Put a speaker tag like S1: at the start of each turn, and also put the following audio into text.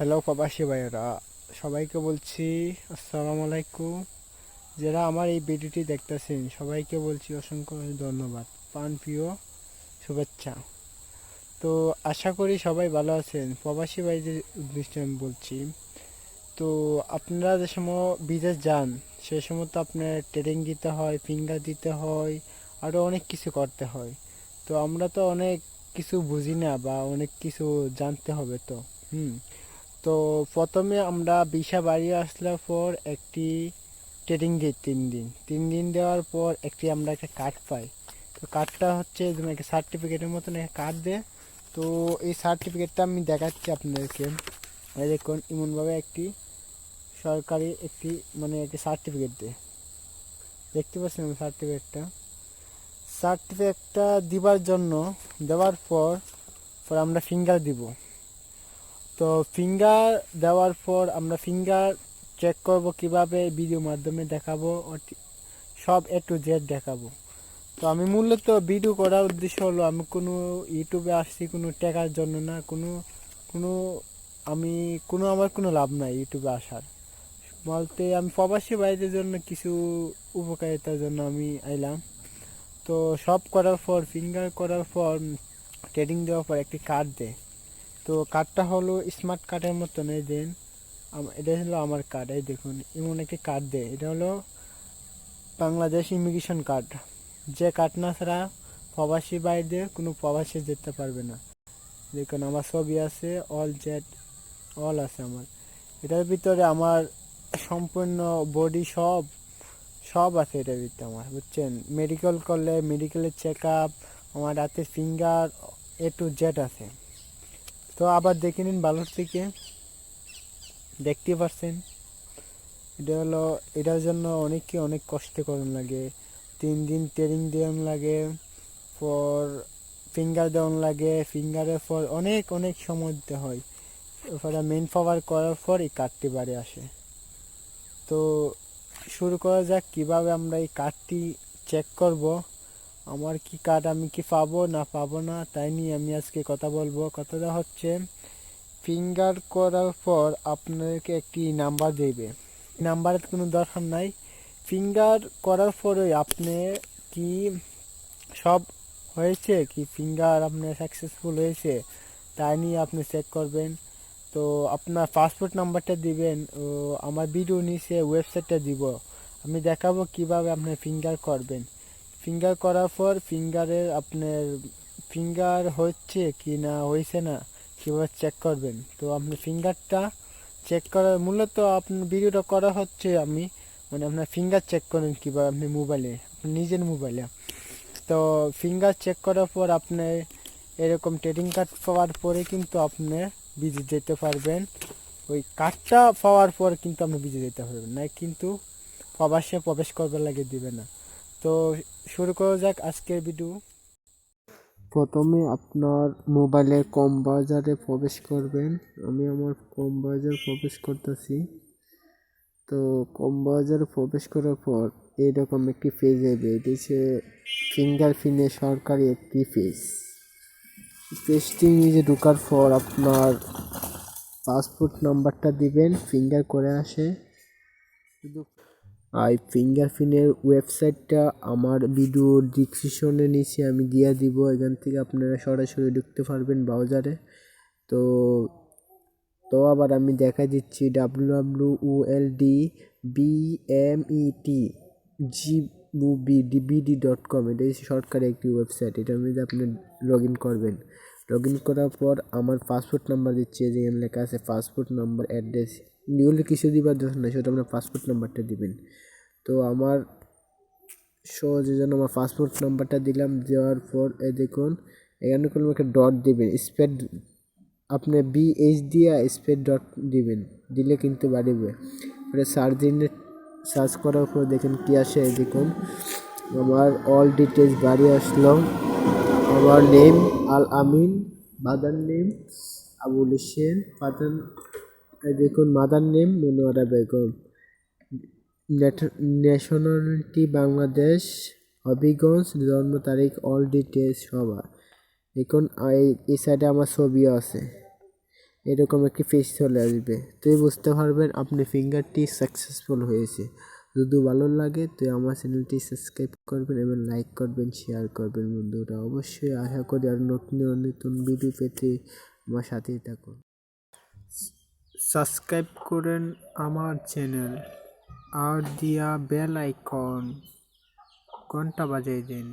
S1: Hello প্রবাসী ভাইয়েরা। সবাইকে বলছি আসসালামু আলাইকুম। যারা আমার এই ভিডিওটি দেখতেছেন, সবাইকে বলছি অসংখ্য ধন্যবাদ। পান প্রিয় শুভেচ্ছা। তো আশা করি সবাই ভালো আছেন। প্রবাসী ভাইদের উদ্দেশ্যে আমি বলছি, তো আপনারা যে সময় বিদেশ যান, সে সময় তো আপনার ট্রেনিং দিতে হয় ফিঙ্গার দিতে হয় আরও অনেক কিছু করতে হয়। তো আমরা তো অনেক কিছু বুঝি না বা অনেক কিছু জানতে হবে তো। হুম। তো প্রথমে আমরা বিশা বাড়ি আসলার পর একটি ট্রেনিং দিই তিন দিন। তিন দিন দেওয়ার পর একটি আমরা একটা কার্ড পাই। তো কার্ডটা হচ্ছে একটা সার্টিফিকেটের মতন একটা কার্ড দেয় তো এই সার্টিফিকেটটা আমি দেখাচ্ছি আপনাদেরকে। দেখুন, এমনভাবে একটি সরকারি একটি মানে একটি সার্টিফিকেট দেয় দেখতে পাচ্ছেন সার্টিফিকেটটা সার্টিফিকেটটা দিবার জন্য, দেওয়ার পর পর আমরা ফিঙ্গার দিব। তো ফিঙ্গার দেওয়ার পর আমরা ফিঙ্গার চেক করব কীভাবে ভিডিও মাধ্যমে দেখাবো সব এ টু জেড দেখাবো। তো আমি মূলত ভিডিও করার উদ্দেশ্য হলো, আমি কোনো ইউটিউবে আসছি, কোনো টাকার জন্য না, কোনো কোনো, আমি, কোনো আমার কোনো লাভ নাই ইউটিউবে আসার। বলতে আমি প্রবাসী বাইরের জন্য কিছু উপকারিতার জন্য আমি আইলাম। তো সব করার পর ফিঙ্গার করার পর ট্রেডিং দেওয়ার পর একটি কার্ড দেয়। তো কার্ডটা হলো স্মার্ট কার্ডের মতন এই দেন এটা হলো আমার কার্ড এই দেখুন, এমন একটি কার্ড দেয়। এটা হলো বাংলাদেশ ইমিগ্রেশন কার্ড যে কার্ড না ছাড়া প্রবাসী বাইরে কোনো প্রবাসী যেতে পারবে না। দেখুন, আমার ছবি আছে অল জেট অল আছে আমার। এটার ভিতরে আমার সম্পূর্ণ বডি সব সব আছে এটার ভিতরে আমার, বুঝছেন? মেডিকেল করলে মেডিকেলের চেক আপ আমার রাতের ফিঙ্গার এ টু জেড আছে। তো আবার দেখে নিন বালুর থেকে। দেখতে পাচ্ছেন এটা হলো, এটার জন্য অনেককে অনেক কষ্ট করুন লাগে। তিন দিন ট্রেনিং দেওয়ান লাগে, পর ফিঙ্গার দেওয়ান লাগে ফিঙ্গারের পর অনেক অনেক সময় দিতে হয়। এরপরে মেন পাওয়ার করার পর এই কার্ডটি বাড়ি আসে। তো শুরু করা যাক, কীভাবে আমরা এই কার্ডটি চেক করব। আমার কি কার্ড আমি কি পাবো, না পাবো না, তাই নিয়ে আমি আজকে কথা বলব। কথাটা হচ্ছে ফিঙ্গার করার পর আপনাকে একটি নাম্বার দেবে। নাম্বারের কোনো দরকার নাই। ফিঙ্গার করার পরে আপনি কি সব হয়েছে? কি ফিঙ্গার আপনার সাকসেসফুল হয়েছে? তাই নিয়ে আপনি চেক করবেন। তো আপনার পাসপোর্ট নাম্বারটা দিবেন, ও আমার ভিডিও নিচে ওয়েবসাইটটা দিব। আমি দেখাবো কীভাবে আপনি ফিঙ্গার করবেন। ফিঙ্গার করার পর ফিঙ্গারের আপনার ফিঙ্গার হচ্ছে কি না হয়েছে না, কীভাবে চেক করবেন? তো আপনি ফিঙ্গারটা চেক করার, মূলত আপনার ভিডিওটা করা হচ্ছে আমি মানে আপনার ফিঙ্গার চেক করেন কীভাবে আপনি মোবাইলে আপনার নিজের মোবাইলে তো ফিঙ্গার চেক করার পর আপনি এরকম ট্রেডিং কার্ড পাওয়ার পরে কিন্তু আপনি বিজে যেতে পারবেন। ওই কার্ডটা পাওয়ার পর কিন্তু আপনি বিজে যেতে পারবেন না, কিন্তু প্রবাসে প্রবেশ করবার লাগে দিবে না। তো শুরু করা যাক আজকের ভিডিও প্রথমে আপনার মোবাইলের কম বাজারে প্রবেশ করবেন। আমি আমার কম বাজার প্রবেশ করতেছি। তো কম বাজারে প্রবেশ করার পর এইরকম একটি পেজ এবে এটি হচ্ছে ফিঙ্গারপ্রিন্টের সরকারি একটি পেজ পেজটি নিজে ঢোকার পর আপনার পাসপোর্ট নাম্বারটা দিবেন। ফিঙ্গার করে আসে। শুধু আর ফিঙ্গারপ্রিন্টের ওয়েবসাইটটা আমার ভিডিওর ডিসক্রিপশনে নিচে আমি দিয়ে দিব, এখান থেকে আপনারা সরাসরি ঢুকতে পারবেন ব্রাউজারে। তো তো আবার আমি দেখা দিচ্ছি W W O L D B M E T G B DBD dot com, এটা সরকারি একটি ওয়েবসাইট এটার মধ্যে আপনি লগ ইন করবেন। লগ ইন করার পর আমার পাসপোর্ট নাম্বার দিচ্ছে যেখানে লেখা আছে, পাসপোর্ট নাম্বার, অ্যাড্রেস নিউলি কিছু দিবার দরকার নেই, সেটা আপনার পাসপোর্ট নাম্বারটা দিবেন। তো আমার সহজে যেন আমার পাসপোর্ট নাম্বারটা দিলাম, দেওয়ার পর এ দেখুন, এখানে কোনো একটা ডট দিবেন স্পেড আপনি বি এইচ দিয়ে স্পেড ডট দিবেন, দিলে কিন্তু বাড়িবে। এটা সার্চ দিনে সার্চ করার পর দেখেন কী আসে, এই দেখুন, আমার অল ডিটেলস বাড়ি আসলো। আমার name Al Amin mother name Abul Hossain father দেখুন, mother name Monowara Begum. Nationality Bangladesh, Habiganj, জন্ম তারিখ, অল ডিটেলস সবার। দেখুন এই সাইডে আমার ছবিও আছে। এরকম একটি পেজ চলে আসবে। তুই বুঝতে পারবেন, আপনি ফিঙ্গারটি সাকসেসফুল হয়েছে। যদি ভালো লাগে, তো আমার চ্যানেলটি সাবস্ক্রাইব করবেন এবং লাইক করবেন শেয়ার করবেন বন্ধুরা। অবশ্যই আশা করি আর নতুন নতুন ভিডিও পেতে আমার সাথেই থাকুন। সাবস্ক্রাইব করেন আমার চ্যানেল। আর দিয়া বেল আইকন ঘণ্টা বাজিয়ে দিন।